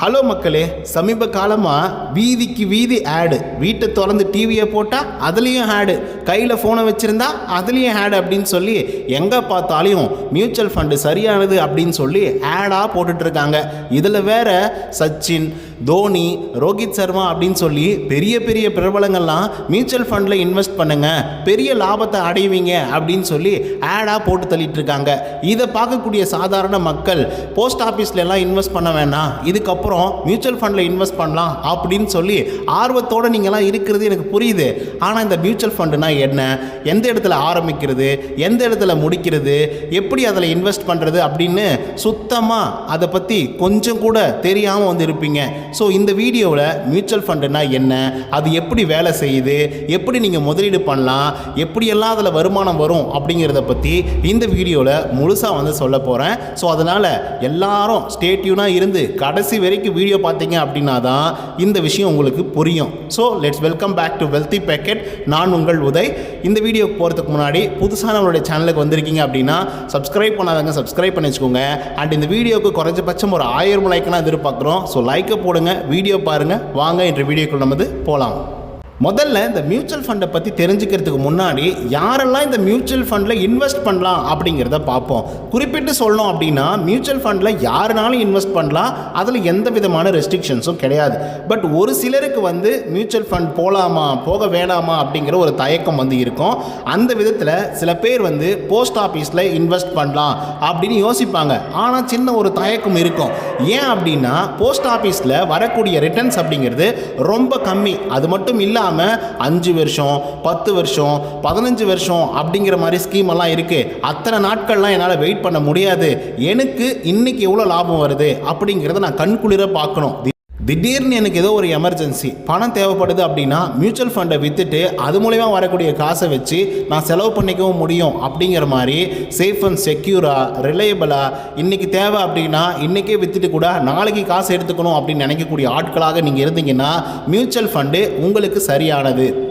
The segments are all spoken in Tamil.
ஹலோ மக்களே சமீப காலமாக வீதிக்கு வீதி ஆடு. வீட்டை திறந்து டிவியை போட்டால் அதுலேயும் ஆடு. கையில் ஃபோனை வச்சுருந்தா அதுலேயும் ஆடு அப்படின்னு சொல்லி எங்கே பார்த்தாலையும் மியூச்சுவல் ஃபண்டு சரியானது அப்படின்னு சொல்லி ஆடாக போட்டுட்ருக்காங்க இதில் வேற சச்சின் தோனி ரோஹித் சர்மா அப்படின்னு சொல்லி பெரிய பெரிய பிரபலங்கள்லாம் மியூச்சுவல் ஃபண்டில் இன்வெஸ்ட் பண்ணுங்கள் பெரிய லாபத்தை அடைவீங்க அப்படின்னு சொல்லி ஆடாக போட்டு தள்ளிட்டு இருக்காங்க. இதை பார்க்கக்கூடிய சாதாரண மக்கள் போஸ்ட் ஆஃபீஸ்ல எல்லாம் இன்வெஸ்ட் பண்ண வேணாம். இதுக்கப்புறம் மியூச்சுவல் ஃபண்டில் இன்வெஸ்ட் பண்ணலாம் அப்படின்னு சொல்லி ஆர்வத்தோடு நீங்கள்லாம் இருக்கிறது எனக்கு புரியுது. ஆனால் இந்த மியூச்சுவல் ஃபண்டுனா என்ன? எந்த இடத்துல ஆரம்பிக்கிறது? எந்த இடத்துல முடிக்கிறது? எப்படி அதில் இன்வெஸ்ட் பண்ணுறது அப்படின்னு சுத்தமாக அதை பற்றி கொஞ்சம் கூட தெரியாமல் வந்து இருப்பீங்க ஸோ இந்த வீடியோவில் மியூச்சுவல் ஃபண்டுனா என்ன? அது எப்படி வேலை செய்யுது? எப்படி நீங்கள் முதலீடு பண்ணலாம்? எப்படியெல்லாம் அதில் வருமானம் வரும்? அப்படிங்கிறத பற்றி இந்த வீடியோவில் முழுசாக வந்து சொல்ல போகிறேன் ஸோ அதனால் எல்லாரும் ஸ்டேட்யூனாக இருந்து கடைசி வரைக்கும் வீடியோ பார்த்தீங்க அப்படின்னா தான் இந்த விஷயம் உங்களுக்கு புரியும். So let's welcome back to wealthy packet நான் உங்கள் உதய். இந்த வீடியோ போகிறதுக்கு முன்னாடி புதுசாக நம்மளுடைய சேனலுக்கு வந்திருக்கீங்க அப்படின்னா சப்ஸ்கிரைப் பண்ணாதவங்க சப்ஸ்கிரைப் பண்ணி வச்சுக்கோங்க. அண்ட் இந்த வீடியோக்கு குறைஞ்சபட்சம் ஒரு ஆயிரம் லைக்னா எதிர்பார்க்குறோம். ஸோ லைக்கை போடுங்க வீடியோ பாருங்கள் வாங்க இன்று வீடியோக்குள் நமது போகலாம் முதல்ல இந்த மியூச்சுவல் ஃபண்டை பற்றி தெரிஞ்சுக்கிறதுக்கு முன்னாடி யாரெல்லாம் இந்த மியூச்சுவல் ஃபண்டில் இன்வெஸ்ட் பண்ணலாம் அப்படிங்கிறத பார்ப்போம். குறிப்பிட்டு சொல்லணும் அப்படின்னா மியூச்சுவல் ஃபண்டில் யாருனாலும் இன்வெஸ்ட் பண்ணலாம். அதில் எந்த விதமான ரெஸ்ட்ரிக்ஷன்ஸும் கிடையாது. பட் ஒரு சிலருக்கு வந்து மியூச்சுவல் ஃபண்ட் போகலாமா போக வேணாமா அப்படிங்கிற ஒரு தயக்கம் வந்து இருக்கும். அந்த விதத்தில் சில பேர் வந்து போஸ்ட் ஆஃபீஸில் இன்வெஸ்ட் பண்ணலாம் அப்படின்னு யோசிப்பாங்க. ஆனால் சின்ன ஒரு தயக்கம் இருக்கும். ஏன் அப்படின்னா போஸ்ட் ஆஃபீஸில் வரக்கூடிய ரிட்டர்ன்ஸ் அப்படிங்கிறது ரொம்ப கம்மி. அது மட்டும் இல்லை இல்லாமல் அஞ்சு வருஷம் பத்து வருஷம் பதினஞ்சு வருஷம் அப்படிங்கிற மாதிரி ஸ்கீம் எல்லாம் இருக்குது அத்தனை நாட்கள்லாம் என்னால் வெயிட் பண்ண முடியாது. எனக்கு இன்னைக்கு எவ்வளோ லாபம் வருது அப்படிங்கிறத நான் கண்குளிர பார்க்கணும். திடீர்னு எனக்கு ஏதோ ஒரு எமர்ஜென்சி பணம் தேவைப்படுது அப்படின்னா மியூச்சுவல் ஃபண்டை விற்றுட்டு அது மூலயமா வரக்கூடிய காசை வச்சு நான் செலவு பண்ணிக்கவும் முடியும் அப்படிங்கிற மாதிரி சேஃப் அண்ட் செக்யூராக ரிலையபிளாக இன்றைக்கி தேவை அப்படின்னா இன்றைக்கே விற்றுட்டு கூட நாளைக்கு காசு எடுத்துக்கணும் அப்படின்னு நினைக்கக்கூடிய ஆட்களாக நீங்கள் இருந்தீங்கன்னா மியூச்சுவல் ஃபண்டு உங்களுக்கு சரியானது.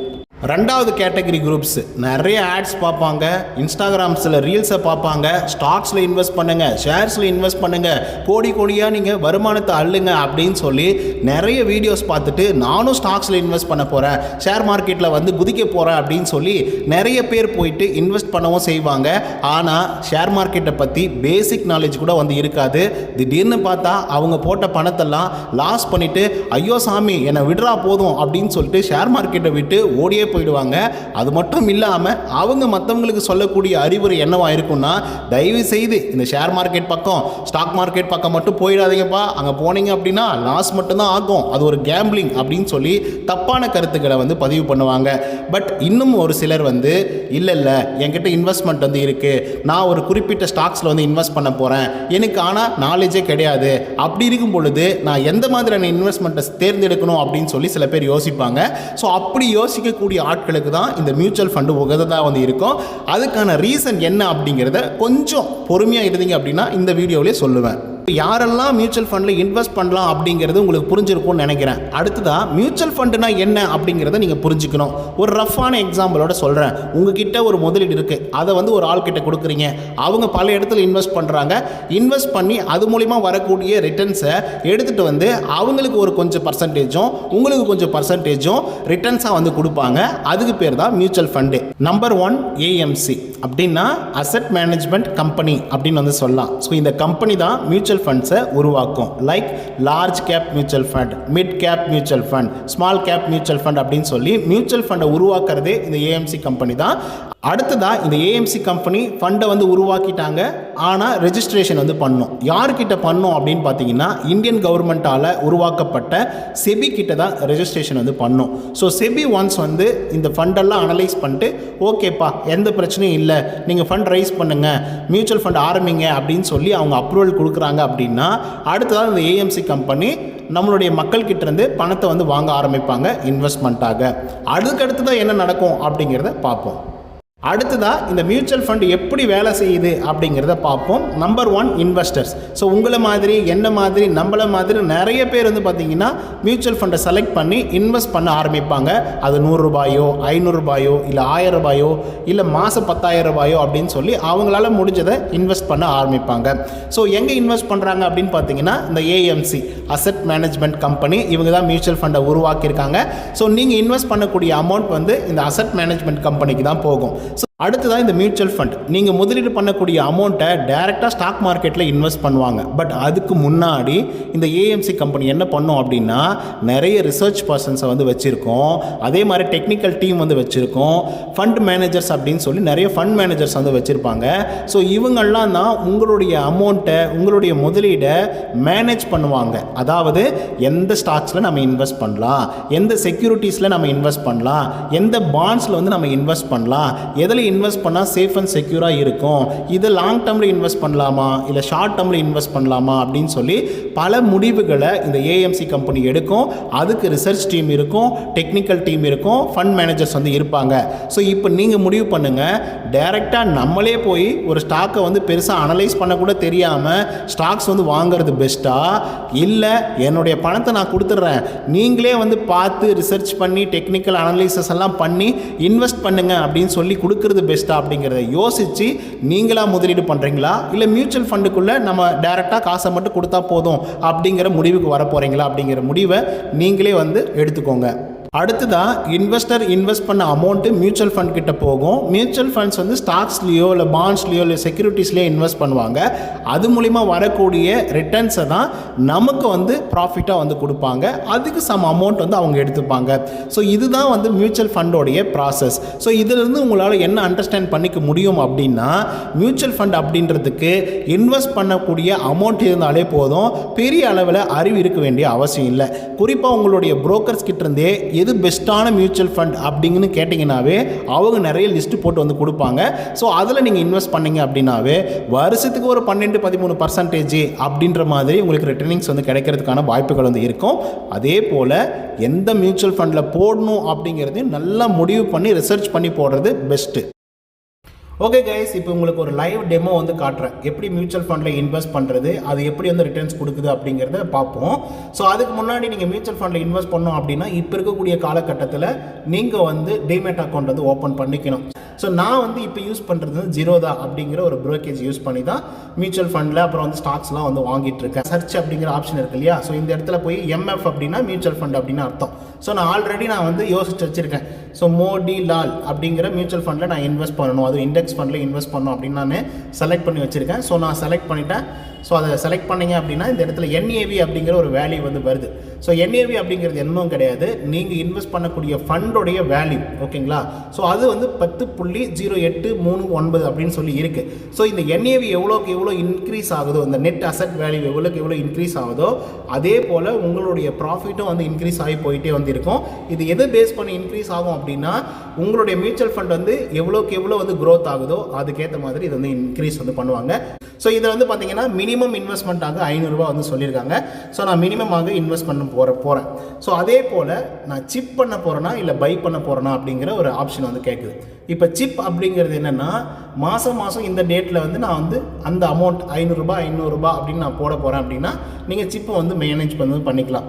ரெண்டாவது கேட்டகரி குரூப்ஸ் நிறைய ஆட்ஸ் பார்ப்பாங்க. இன்ஸ்டாகிராம்ஸில் ரீல்ஸை பார்ப்பாங்க. ஸ்டாக்ஸில் இன்வெஸ்ட் பண்ணுங்கள் ஷேர்ஸில் இன்வெஸ்ட் பண்ணுங்கள் கோடி கோடியாக நீங்கள் வருமானத்தை அள்ளுங்க அப்படின்னு சொல்லி நிறைய வீடியோஸ் பார்த்துட்டு நானும் ஸ்டாக்ஸில் இன்வெஸ்ட் பண்ண போகிறேன் ஷேர் மார்க்கெட்டில் வந்து குதிக்க போகிறேன் அப்படின்னு சொல்லி நிறைய பேர் போயிட்டு இன்வெஸ்ட் பண்ணவும் செய்வாங்க. ஆனால் ஷேர் மார்க்கெட்டை பற்றி பேசிக் நாலேஜ் கூட வந்து இருக்காது. திடீர்னு பார்த்தா அவங்க போட்ட பணத்தெல்லாம் லாஸ் பண்ணிவிட்டு ஐயோ சாமி என்னை விடுறா போதும் அப்படின்னு சொல்லிட்டு ஷேர் மார்க்கெட்டை விட்டு ஓடியே போயிடுவாங்க. அது மட்டும் இல்லாமல் அவங்க மற்றவங்களுக்கு சொல்லக்கூடிய அறிவுரை என்னவா இருக்கும்னா தயவு செய்து இந்த ஷேர் மார்க்கெட் பக்கம் ஸ்டாக் மார்க்கெட் பக்கம் மட்டும் போயிடாதீங்கப்பா. அங்கே போனீங்க அப்படின்னா லாஸ் மட்டும்தான் ஆகும். அது ஒரு கேம்பிளிங் அப்படின்னு சொல்லி தப்பான கருத்துக்களை வந்து பதிவு பண்ணுவாங்க. பட் இன்னும் ஒரு சிலர் வந்து இல்லை இல்லை என்கிட்ட இன்வெஸ்ட்மெண்ட் வந்து இருக்குது நான் ஒரு குறிப்பிட்ட ஸ்டாக்ஸில் வந்து இன்வெஸ்ட் பண்ண போகிறேன் எனக்கு ஆனால் நாலேஜே கிடையாது. அப்படி இருக்கும் பொழுது நான் எந்த மாதிரியான இன்வெஸ்ட்மெண்ட்டை தேர்ந்தெடுக்கணும் அப்படின்னு சொல்லி சில பேர் யோசிப்பாங்க. ஸோ அப்படி யோசிக்கக்கூடிய ஆட்களுக்கு தான் இந்த மியூச்சுவல் ஃபண்டு உகந்ததாக வந்து இருக்கும். அதுக்கான ரீசன் என்ன அப்படிங்கிறத கொஞ்சம் பொறுமையாக இருந்தீங்க அப்படின்னா இந்த வீடியோவிலே சொல்லுவேன். யாரெல்லாம் மியூச்சுவல் ஃபண்டில் இன்வெஸ்ட் பண்ணலாம் அப்படிங்கிறது உங்களுக்கு புரிஞ்சிருக்கும்னு நினைக்கிறேன். அடுத்ததாக மியூச்சுவல் ஃபண்டுனா என்ன அப்படிங்கிறத நீங்கள் புரிஞ்சுக்கணும். ஒரு ரஃப்பான எக்ஸாம்பிளோட சொல்கிறேன் உங்ககிட்ட ஒரு முதலீடு இருக்குது அதை வந்து ஒரு ஆள்கிட்ட கொடுக்குறீங்க. அவங்க பல இடத்துல இன்வெஸ்ட் பண்ணுறாங்க இன்வெஸ்ட் பண்ணி அது மூலிமா வரக்கூடிய ரிட்டர்ன்ஸை எடுத்துகிட்டு வந்து அவங்களுக்கு ஒரு கொஞ்சம் பர்சன்டேஜும் உங்களுக்கு கொஞ்சம் பர்சன்டேஜும் ரிட்டர்ன்ஸாக வந்து கொடுப்பாங்க. அதுக்கு பேர் தான் mutual fund number one AMC அப்படின்னா அசட் மேனேஜ்மெண்ட் கம்பெனி அப்படின்னு வந்து சொல்லலாம். ஸோ இந்த கம்பெனி தான் மியூச்சுவல் ஃபண்ட்ஸை உருவாக்கும். Like large cap mutual fund mid cap mutual fund small cap mutual fund அப்படின்னு சொல்லி மியூச்சுவல் ஃபண்டை உருவாக்குறதே இந்த ஏஎம்சி கம்பெனி தான். அடுத்ததாக இந்த ஏஎம்சி கம்பெனி ஃபண்டை வந்து உருவாக்கிட்டாங்க. ஆனால் ரெஜிஸ்ட்ரேஷன் வந்து பண்ணோம். யார்கிட்ட பண்ணோம் அப்படின்னு பார்த்தீங்கன்னா இந்தியன் கவர்மெண்ட்டால் உருவாக்கப்பட்ட செபி கிட்ட தான் ரெஜிஸ்ட்ரேஷன் வந்து பண்ணோம். ஸோ செபி ஒன்ஸ் வந்து இந்த ஃபண்டெல்லாம் அனலைஸ் பண்ணிட்டு ஓகேப்பா எந்த பிரச்சனையும் இல்லை. நீங்கள் ஃபண்ட் ரைஸ் பண்ணுங்கள் மியூச்சுவல் ஃபண்ட் ஆரம்பிங்க. அப்படின்னு சொல்லி அவங்க அப்ரூவல் கொடுக்குறாங்க அப்படின்னா அடுத்ததாக இந்த ஏஎம்சி கம்பெனி நம்மளுடைய மக்கள்கிட்ட இருந்து பணத்தை வந்து வாங்க ஆரம்பிப்பாங்க இன்வெஸ்ட்மெண்ட்டாக அதுக்கடுத்து தான் என்ன நடக்கும் அப்படிங்கிறத பார்ப்போம். அடுத்ததாக இந்த மியூச்சுவல் ஃபண்ட் எப்படி வேலை செய்யுது அப்படிங்கிறத பார்ப்போம். நம்பர் ஒன் இன்வெஸ்டர்ஸ் ஸோ உங்களை மாதிரி என்ன மாதிரி நம்மளை மாதிரி நிறைய பேர் வந்து பார்த்தீங்கன்னா மியூச்சுவல் ஃபண்டை செலக்ட் பண்ணி இன்வெஸ்ட் பண்ண ஆரம்பிப்பாங்க. அது நூறுரூபாயோ ஐநூறுரூபாயோ இல்லை ஆயிரம் ரூபாயோ இல்லை மாதம் பத்தாயிரம் ரூபாயோ அப்படின்னு சொல்லி அவங்களால முடிஞ்சதை இன்வெஸ்ட் பண்ண ஆரம்பிப்பாங்க. ஸோ எங்கே இன்வெஸ்ட் பண்ணுறாங்க அப்படின்னு பார்த்தீங்கன்னா இந்த ஏஎம்சி அசெட் மேனேஜ்மெண்ட் கம்பெனி இவங்க தான் மியூச்சுவல் ஃபண்டை உருவாக்கியிருக்காங்க. ஸோ நீங்கள் இன்வெஸ்ட் பண்ணக்கூடிய அமௌண்ட் வந்து இந்த அசெட் மேனேஜ்மெண்ட் கம்பெனிக்கு தான் போகும். அடுத்ததான் இந்த மியூச்சுவல் ஃபண்ட் நீங்கள் முதலீடு பண்ணக்கூடிய அமௌண்ட்டை டைரெக்டாக ஸ்டாக் மார்க்கெட்டில் இன்வெஸ்ட் பண்ணுவாங்க. பட் அதுக்கு முன்னாடி இந்த ஏஎம்சி கம்பெனி என்ன பண்ணும் அப்படின்னா நிறைய ரிசர்ச் பர்சன்ஸை வந்து வச்சுருக்கோம். அதே மாதிரி டெக்னிக்கல் டீம் வந்து வச்சுருக்கோம். ஃபண்ட் மேனேஜர்ஸ் அப்படின்னு சொல்லி நிறைய ஃபண்ட் மேனேஜர்ஸ் வந்து வச்சுருப்பாங்க. ஸோ இவங்கெல்லாம் தான் உங்களுடைய அமௌண்ட்டை உங்களுடைய முதலீடை மேனேஜ் பண்ணுவாங்க. அதாவது எந்த ஸ்டாக்ஸில் நம்ம இன்வெஸ்ட் பண்ணலாம்? எந்த செக்யூரிட்டிஸில் நம்ம இன்வெஸ்ட் பண்ணலாம்? எந்த பாண்ட்ஸில் வந்து நம்ம இன்வெஸ்ட் பண்ணலாம்? எதில் இன்வெஸ்ட் பண்ணால் சேஃப் அண்ட் செக்யூராக இருக்கும். இது லாங் டேர்மில் இன்வெஸ்ட் பண்ணலாமா? இல்லை ஷார்ட் டேர்மில் இன்வெஸ்ட் பண்ணலாமா? அப்படின்னு சொல்லி பல முடிவுகளை இந்த ஏஎம்சி கம்பெனி எடுக்கும். அதுக்கு ரிசர்ச் டீம் இருக்கும் டெக்னிக்கல் டீம் இருக்கும் ஃபண்ட் மேனேஜர்ஸ் வந்து இருப்பாங்க. ஸோ இப்போ நீங்கள் முடிவு பண்ணுங்கள் டைரெக்டாக நம்மளே போய் ஒரு ஸ்டாக்கை வந்து பெருசாக அனலைஸ் பண்ணக்கூட தெரியாமல் ஸ்டாக்ஸ் வந்து வாங்குறது பெஸ்ட்டாக இல்லை என்னுடைய பணத்தை நான் கொடுத்துட்றேன். நீங்களே வந்து பார்த்து ரிசர்ச் பண்ணி டெக்னிக்கல் அனலைசஸ் எல்லாம் பண்ணி இன்வெஸ்ட் பண்ணுங்க அப்படின்னு சொல்லி கொடுக்கறது பெஸ்ட்டா அப்படிங்கிறத யோசித்து நீங்களாக முதலீடு பண்ணுறீங்களா இல்லை மியூச்சுவல் ஃபண்டுக்குள்ளே நம்ம டைரெக்டாக காசை மட்டும் கொடுத்தா போதும் அப்படிங்கிற முடிவுக்கு வர போகிறீங்களா அப்படிங்கிற முடிவை நீங்களே வந்து எடுத்துக்கோங்க. அடுத்ததாக இன்வெஸ்டர் இன்வெஸ்ட் பண்ண அமௌண்ட்டு மியூச்சுவல் ஃபண்ட் கிட்ட போகும். மியூச்சுவல் ஃபண்ட்ஸ் வந்து ஸ்டாக்ஸ்லேயோ இல்லை பாண்ட்ஸ்லேயோ இல்லை செக்யூரிட்டிஸ்லேயோ இன்வெஸ்ட் பண்ணுவாங்க. அது மூலிமா வரக்கூடிய ரிட்டர்ன்ஸை தான் நமக்கு வந்து ப்ராஃபிட்டாக வந்து கொடுப்பாங்க. அதுக்கு சம் அமௌண்ட் வந்து அவங்க எடுத்துப்பாங்க. ஸோ இதுதான் வந்து மியூச்சுவல் ஃபண்டோடைய ப்ராசஸ் ஸோ இதிலிருந்து உங்களால் என்ன அண்டர்ஸ்டாண்ட் பண்ணிக்க முடியும் அப்படின்னா மியூச்சுவல் ஃபண்ட் அப்படின்றதுக்கு இன்வெஸ்ட் பண்ணக்கூடிய அமௌண்ட் இருந்தாலே போதும். பெரிய அளவில் அறிவு இருக்க வேண்டிய அவசியம் இல்லை. குறிப்பாக உங்களுடைய புரோக்கர்ஸ் கிட்டேருந்தே எது பெஸ்ட்டான மியூச்சுவல் ஃபண்ட் அப்படிங்கன்னு கேட்டிங்கனாவே அவங்க நிறைய லிஸ்ட்டு போட்டு வந்து கொடுப்பாங்க. ஸோ அதில் நீங்கள் இன்வெஸ்ட் பண்ணீங்க அப்படின்னாவே வருஷத்துக்கு ஒரு பன்னெண்டு பதிமூணு பர்சன்டேஜ் அப்படின்ற மாதிரி உங்களுக்கு ரிட்டர்னிங்ஸ் வந்து கிடைக்கிறதுக்கான வாய்ப்புகள் வந்து இருக்கும். அதே போல் எந்த மியூச்சுவல் ஃபண்டில் போடணும் அப்படிங்கிறதையும் நல்லா முடிவு பண்ணி ரிசர்ச் பண்ணி போடுறது பெஸ்ட்டு ஓகே கைஸ் இப்போ உங்களுக்கு ஒரு லைவ் டெமோ வந்து காட்டுறேன். எப்படி மியூச்சுவல் ஃபண்டில் இன்வெஸ்ட் பண்ணுறது அது எப்படி வந்து ரிட்டர்ன்ஸ் கொடுக்குது அப்படிங்கிறத பார்ப்போம். ஸோ அதுக்கு முன்னாடி நீங்கள் மியூச்சுவல் ஃபண்டில் இன்வெஸ்ட் பண்ணோம் அப்படின்னா இப்போ இருக்கக்கூடிய காலகட்டத்தில் நீங்கள் வந்து டிமேட் அக்கௌண்ட் வந்து ஓப்பன் பண்ணிக்கணும். ஸோ நான் வந்து இப்போ யூஸ் பண்ணுறது வந்து ஜீரோதா அப்படிங்கிற ஒரு ப்ரோக்கேஜ் யூஸ் பண்ணி தான் மியூச்சுவல் ஃபண்டில் அப்புறம் வந்து ஸ்டாக்ஸ்லாம் வந்து வாங்கிட்டு இருக்கேன். சர்ச் அப்படிங்கிற ஆப்ஷன் இருக்கு இல்லையா? ஸோ இந்த இடத்துல போய் எம்எஃப் அப்படின்னா மியூச்சுவல் ஃபண்ட் அப்படின்னு அர்த்தம். ஸோ நான் ஆல்ரெடி நான் வந்து யோசிச்சு வச்சுருக்கேன். ஸோ மோடி லால் அப்படிங்கிற மியூச்சுவல் ஃபண்டில் நான் இன்வெஸ்ட் பண்ணணும். அது இண்டெக்ஸ் ஃபண்டில் இன்வெஸ்ட் பண்ணணும் அப்படின்னு நான் செலக்ட் பண்ணி வச்சுருக்கேன். ஸோ நான் செலக்ட் பண்ணிட்டேன். ஸோ அதை செலக்ட் பண்ணீங்க அப்படின்னா இந்த இடத்துல என்ஏவி அப்படிங்கிற ஒரு வேல்யூ வந்து வருது. ஸோ என்ஏவி அப்படிங்கிறது என்னும் கிடையாது. நீங்கள் இன்வெஸ்ட் பண்ணக்கூடிய ஃபண்டோடைய வேல்யூ ஓகேங்களா? ஸோ அது வந்து பத்து புள்ளி ஜீரோ எட்டு மூணு ஒன்பது அப்படின்னு சொல்லி இருக்குது ஸோ இந்த என்ஏவி எவ்வளோக்கு எவ்வளோ இன்க்ரீஸ் ஆகுதோ இந்த நெட் அசட் வேல்யூ எவ்வளோக்கு எவ்வளோ இன்க்ரீஸ் ஆகுதோ அதே போல் உங்களுடைய ப்ராஃபிட்டும் வந்து இன்க்ரீஸ் ஆகி போயிட்டே வந்து இருக்கும் இது எது பேஸ் பண்ணி இன்க்ரீஸ் ஆகும் அப்படின்னா உங்களுடைய மியூச்சுவல் ஃபண்ட் வந்து எவ்வளோக்கு எவ்வளோ வந்து க்ரோத் ஆகுதோ அதுக்கேற்ற மாதிரி இது வந்து இன்க்ரீஸ் வந்து பண்ணுவாங்க. ஸோ இதில் வந்து பார்த்தீங்கன்னா மினிமம் இன்வெஸ்ட்மெண்ட்டாக ஐநூறுரூவா வந்து சொல்லியிருக்காங்க. ஸோ நான் மினிமமாக இன்வெஸ்ட் பண்ண போகிற போகிறேன் ஸோ அதே போல் நான் சிப் பண்ண போகிறேன்னா இல்லை பை பண்ண போகிறேன்னா அப்படிங்கிற ஒரு ஆப்ஷன் வந்து கேட்குது இப்போ சிப் அப்படிங்கிறது என்னென்னா மாதம் மாதம் இந்த டேட்டில் வந்து நான் வந்து அந்த அமௌண்ட் ஐநூறுரூபா ஐநூறுரூபா அப்படின்னு நான் போட போகிறேன் அப்படின்னா நீங்கள் சிப்பை வந்து மேனேஜ் பண்ணி பண்ணிக்கலாம்.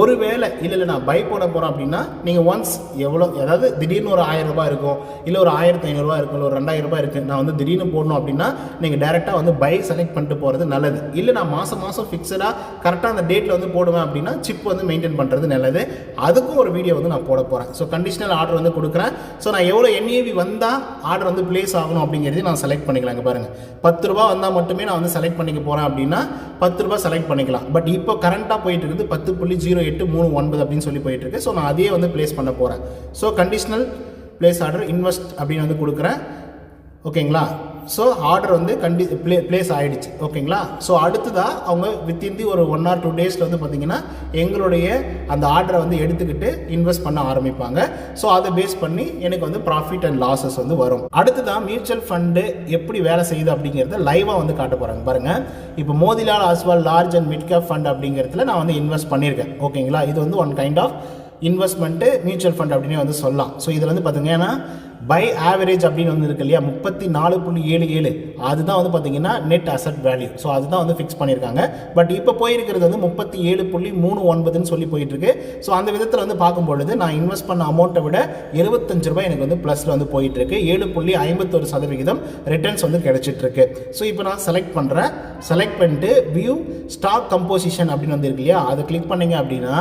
ஒருவேளை இல்லை இல்லை நான் பை போட போகிறேன் அப்படின்னா நீங்கள் ஒன்ஸ் எவ்வளோ அதாவது திடீர்னு ஒரு ஆயிரம் ரூபாய் இருக்கும் இல்லை ஒரு ஆயிரத்தி ஐநூறுரூவா இருக்கும் இல்லை ஒரு ரெண்டாயிரம் ரூபாய் இருக்குது நான் வந்து திடீர்னு போடணும் அப்படின்னா நீங்கள் டேரெக்டாக வந்து பை செலக்ட் பண்ணிட்டு போகிறது நல்லது. இல்லை நான் மாதம் மாதம் ஃபிக்ஸடாக கரெக்டாக அந்த டேட்டில் வந்து போடுவேன் அப்படின்னா சிப் வந்து மெயின்டைன் பண்ணுறது நல்லது. அதுக்கும் ஒரு வீடியோ வந்து நான் போட போகிறேன் ஸோ கண்டிஷனல் ஆர்டர் வந்து கொடுக்குறேன். ஸோ நான் எவ்வளோ என்ஏவி வந்தால் ஆர்டர் வந்து ப்ளேஸ் ஆகணும் அப்படிங்கிறதையும் நான் செலக்ட் பண்ணிக்கலாங்க பாருங்கள் பத்து ரூபா வந்தால் மட்டுமே நான் வந்து செலக்ட் பண்ணிக்க போகிறேன் அப்படின்னா பத்து ரூபா செலக்ட் பண்ணிக்கலாம். பட் இப்போ கரண்ட்டாக போயிட்டு இருக்குது பத்து புள்ளி ஜீரோ எட்டு மூணு ஒன்பது அப்படின்னு சொல்லி போயிட்டு இருக்கு. ஸோ நான் அதையே வந்து ப்ளேஸ் பண்ண போகிறேன் so conditional place order invest அப்படின்னு வந்து கொடுக்குறேன். ஓகேங்களா ஸோ ஆர்டர் வந்து கண்டி ப்ளே ப்ளேஸ் ஆகிடுச்சு ஓகேங்களா ஸோ அடுத்ததாக அவங்க வித்தின் தி ஒரு ஒன் ஆர் டூ டேஸில் வந்து பார்த்திங்கன்னா எங்களுடைய அந்த ஆர்டரை வந்து எடுத்துக்கிட்டு இன்வெஸ்ட் பண்ண ஆரம்பிப்பாங்க. ஸோ அதை பேஸ் பண்ணி எனக்கு வந்து ப்ராஃபிட் அண்ட் லாஸஸ் வந்து வரும். அடுத்ததாக மியூச்சுவல் ஃபண்டு எப்படி வேலை செய்யுது அப்படிங்கிறத லைவாக வந்து காட்ட போகிறாங்க பாருங்கள் இப்போ Motilal Oswal large and mid cap fund அப்படிங்கிறதுல நான் வந்து இன்வெஸ்ட் பண்ணியிருக்கேன். ஓகேங்களா இது வந்து one kind of investment mutual fund அப்படின்னே வந்து சொல்லலாம். ஸோ இதில் வந்து பார்த்தீங்கன்னா பை ஆவரேஜ் அப்படின்னு வந்து இருக்கு இல்லையா? முப்பத்தி நாலு புள்ளி ஏழு ஏழு. அதுதான் வந்து பார்த்தீங்கன்னா நெட் அசட் வேல்யூ ஸோ அதுதான் வந்து ஃபிக்ஸ் பண்ணியிருக்காங்க. பட் இப்போ போயிருக்கிறது வந்து முப்பத்தி ஏழு புள்ளி மூணு ஒன்பதுன்னு சொல்லி போயிட்டுருக்கு. ஸோ அந்த விதத்தில் வந்து பார்க்கும் பொழுது நான் இன்வெஸ்ட் பண்ண அமௌண்ட்டை விட எழுபத்தஞ்சு ரூபாய் எனக்கு வந்து ப்ளஸில் வந்து போயிட்டுருக்கு. ஏழு புள்ளி ஐம்பத்தொரு சதவிகிதம் ரிட்டர்ன்ஸ் வந்து கிடச்சிட்ருக்கு ஸோ இப்போ நான் செலக்ட் பண்ணுறேன் செலக்ட் பண்ணிட்டு வியூ ஸ்டாக் கம்போசிஷன் அப்படின்னு வந்துருக்கு இல்லையா? அதை கிளிக் பண்ணிங்க அப்படின்னா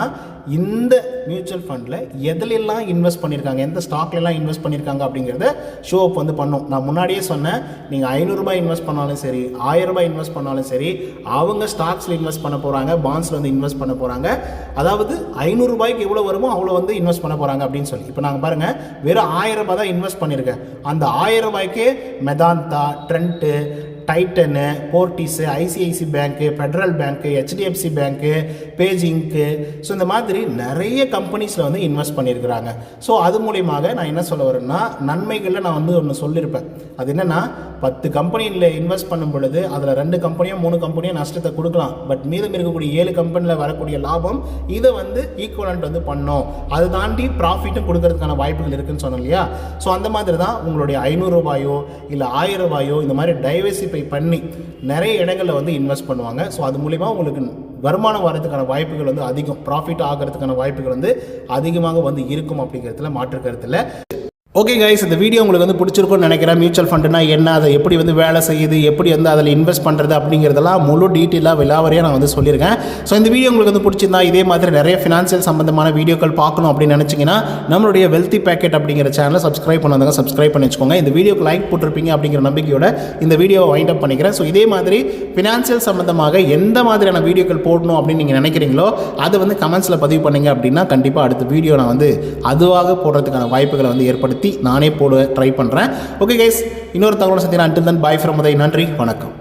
இந்த மியூச்சுவல் ஃபண்டில் எதுலெல்லாம் இன்வெஸ்ட் பண்ணியிருக்காங்க எந்த ஸ்டாக்லலாம் இன்வெஸ்ட் பண்ணியிருக்காங்க அப்படிங்கிறத ஷோ அப் வந்து பண்ணும். நான் முன்னாடியே சொன்னேன் நீங்கள் ஐநூறுரூபா இன்வெஸ்ட் பண்ணாலும் சரி ஆயிரரூபா இன்வெஸ்ட் பண்ணாலும் சரி அவங்க ஸ்டாக்ஸில் இன்வெஸ்ட் பண்ண போகிறாங்க பாண்ட்ஸில் வந்து இன்வெஸ்ட் பண்ண போகிறாங்க அதாவது ஐநூறுரூபாய்க்கு எவ்வளோ வருமோ அவ்வளோ வந்து இன்வெஸ்ட் பண்ண போகிறாங்க அப்படின்னு சொல்லி. இப்போ நாங்கள் பாருங்கள் வெறும் ஆயிரம் ரூபாய் தான் இன்வெஸ்ட் பண்ணியிருக்கேன் அந்த ஆயர்ரூபாய்க்கே Medanta Trent Titan Fortis ICICI bank Federal bank HDFC bank Page ink. So இந்த மாதிரி நிறைய கம்பெனிஸில் வந்து இன்வெஸ்ட் பண்ணியிருக்கிறாங்க. ஸோ அது மூலியமாக நான் என்ன சொல்ல வரேன்னா நன்மைகளில் நான் வந்து ஒன்று சொல்லியிருப்பேன் அது என்னென்னா பத்து கம்பெனியில் இன்வெஸ்ட் பண்ணும் பொழுது அதில் ரெண்டு கம்பெனியோ மூணு கம்பெனியோ நஷ்டத்தை கொடுக்கலாம். பட் மீதம் இருக்கக்கூடிய ஏழு கம்பெனியில் வரக்கூடிய லாபம் இதை வந்து ஈக்குவலண்ட் வந்து பண்ணோம். அது தாண்டி ப்ராஃபிட்டும் கொடுக்கறதுக்கான வாய்ப்புகள் இருக்குன்னு சொன்னோம் இல்லையா? ஸோ அந்த மாதிரி தான் உங்களுடைய ஐநூறுரூபாயோ இல்லை ஆயிரம் ரூபாயோ இந்த மாதிரி டைவர்சிஃபை பண்ணி நிறைய இடங்களில் வந்து இன்வெஸ்ட் பண்ணுவாங்க. ஸோ அது மூலிமா உங்களுக்கு வருமானம் வரதுக்கான வாய்ப்புகள் வந்து அதிகம். ப்ராஃபிட் ஆகிறதுக்கான வாய்ப்புகள் வந்து அதிகமாக வந்து இருக்கும் அப்படிங்கிறதுல மாற்று கருத்தில் ஓகே கைஸ் இந்த வீடியோ உங்களுக்கு வந்து பிடிச்சிருக்கும்னு நினைக்கிறேன். மியூச்சுவல் ஃபண்டுனா என்ன அதை எப்படி வந்து வேலை செய்யுது எப்படி வந்து அதில் இன்வெஸ்ட் பண்ணுறது அப்படிங்கிறதெல்லாம் முழு டீட்டெயிலாக விலாவரியாக நான் வந்து சொல்லியிருக்கேன். ஸோ இந்த வீடியோ உங்களுக்கு வந்து பிடிச்சிருந்தா இதே மாதிரி நிறைய ஃபினான்ஷியல் சம்பந்தமான வீடியோக்கள் பார்க்கணும் அப்படின்னு நினச்சிங்கன்னா நம்மளுடைய வெல்த்தி பேக்கெட் அப்படிங்கிற சேனலை சப்ஸ்கிரைப் பண்ணாதவங்க சப்ஸ்கிரைப் பண்ணி வச்சுக்கோங்க இந்த வீடியோக்கு லைக் போட்டிருப்பீங்க அப்படிங்கிற நம்பிக்கையோட இந்த வீடியோவை வைண்ட் அப் பண்ணிக்கிறேன். ஸோ இதே மாதிரி ஃபினான்ஷியல் சம்பந்தமாக எந்த மாதிரியான வீடியோக்கள் போடணும் அப்படின்னு நீங்கள் நினைக்கிறீங்களோ அதை வந்து கமெண்ட்ஸில் பதிவு பண்ணிங்க அப்படின்னா கண்டிப்பாக அடுத்த வீடியோ நான் வந்து அதுவாக போடுறதுக்கான வாய்ப்புகளை வந்து ஏற்படுத்தி நானே போட ட்ரை பண்ணுறேன் ஓகே கைஸ் இன்னொரு தகவலை சந்தினா until then bye from Uday நன்றி வணக்கம்.